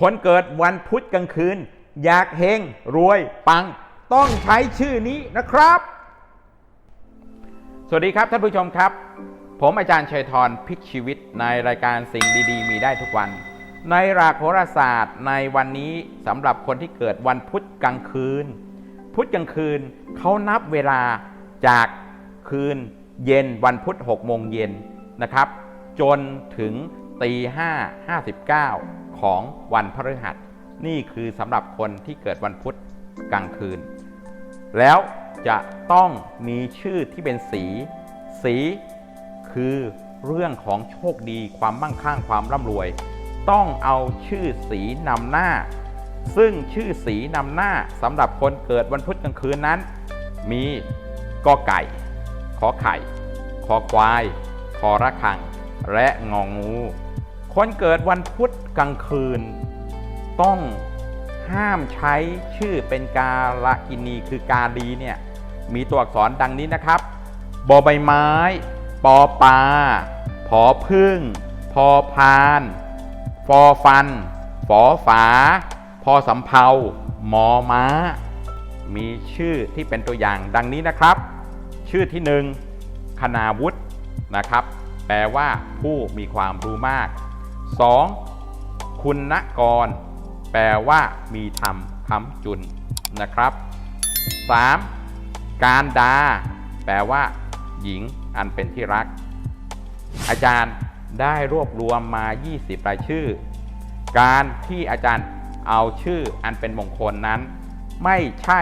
คนเกิดวันพุธกลางคืน อยากเฮงรวยปัง ต้องใช้ชื่อนี้นะครับ สวัสดีครับท่านผู้ชมครับ ผมอาจารย์ชัยธรพิกชีวิตในรายการสิ่งดีๆ มีได้ทุกวัน ในหลักโหราศาสตร์ในวันนี้สำหรับคนที่เกิดวันพุธกลางคืน พุธกลางคืนเขานับเวลาจากคืนเย็นวันพุธ6โมงเย็นนะครับ จนถึง ตีห้าห้าสิบเก้าของวันพฤหัส นี่คือสำหรับคนที่เกิดวันพุธกลางคืน แล้วจะต้องมีชื่อที่เป็นสี สีคือเรื่องของโชคดีความมั่งคั่งความร่ำรวย ต้องเอาชื่อสีนำหน้า ซึ่งชื่อสีนำหน้าสำหรับคนเกิดวันพุธกลางคืนนั้น มีกอไก่ ขอไข่คอควายคอระคัง และงองู คนเกิดวันพุธกลางคืน ต้องห้ามใช้ชื่อเป็นกาลกินีคือกาลีเนี่ยมีตัวอักษรดังนี้นะครับ บอใบไม้ ปอปลาผอพึ่ง พอพาน ฟอฟัน ฝอฝา พอสำเภามอม้า มีชื่อที่เป็นตัวอย่างดังนี้นะครับ ชื่อที่หนึ่งคณาวุฒินะครับ แปลว่าผู้มีความรู้มาก 2. คุณณกร แปลว่ามีธรรมคำจุนนะครับ 3. การดา แปลว่า หญิงอันเป็นที่รัก อาจารย์ได้รวบรวมมา 20 รายชื่อ การที่อาจารย์เอาชื่ออันเป็นมงคลนั้น ไม่ใช่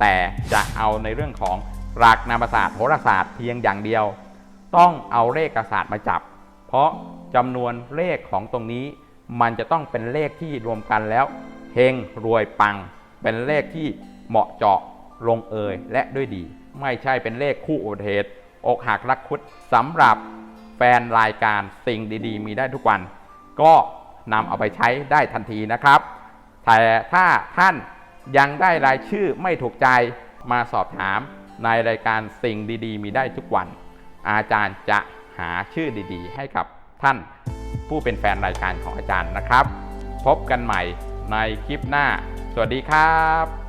แต่จะเอาในเรื่องของหลักนามศาสตร์โหราศาสตร์เพียงอย่างเดียว ต้องเอาเลขศาสตร์มาจับ เพราะ จำนวนเลขของตรงนี้ มันจะต้องเป็นเลขที่รวมกันแล้วเฮงรวยปัง เป็นเลขที่เหมาะเจาะลงเอยและด้วยดี ไม่ใช่เป็นเลขคู่อุบัติเหตุอกหักรักคุดสำหรับแฟนรายการสิ่งดีๆ มีได้ทุกวัน ก็นำเอาไปใช้ได้ทันทีนะครับ แต่ถ้าท่านยังได้รายชื่อไม่ถูกใจมาสอบถามในรายการสิ่งดีๆ มีได้ทุกวัน อาจารย์จะหาชื่อดีๆ ให้กับ ท่านผู้เป็นแฟนรายการของอาจารย์นะครับ พบกันใหม่ในคลิปหน้า สวัสดีครับ